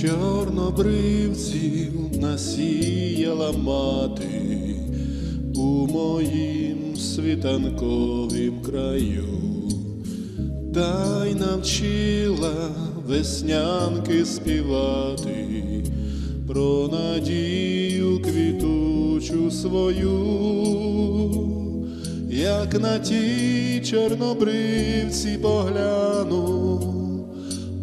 чорнобривців насіяла мати у моїм світанковім краю, та й навчила веснянки співати про надію квітучу свою, як на ті чорнобривці погляну,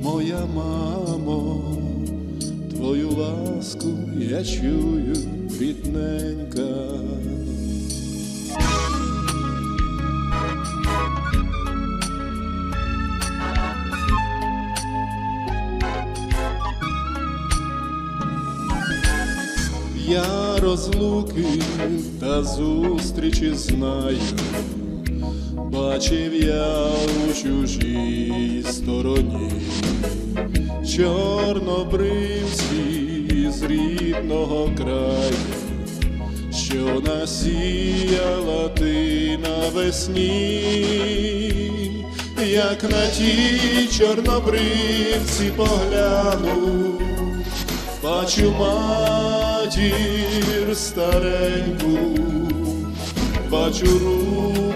моя мамо, твою ласку я чую, рідненька. Я розлуки та зустрічі знаю, бачив я у чужій стороні, чорнобривці з рідного краю, що насіяла ти навесні, як на ті чорнобривці погляну. Бачу матір стареньку, бачу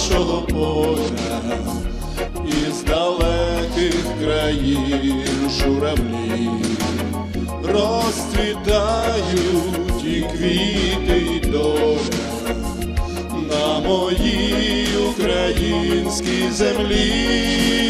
нашого поля із далеких країн журавлі, розцвітають і квіти, і доля на моїй українській землі.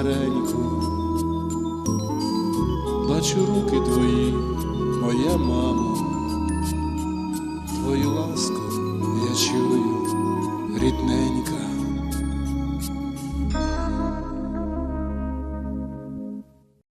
стареньку, бачу руки твої, моя мама, твою ласку я чую, рідненька.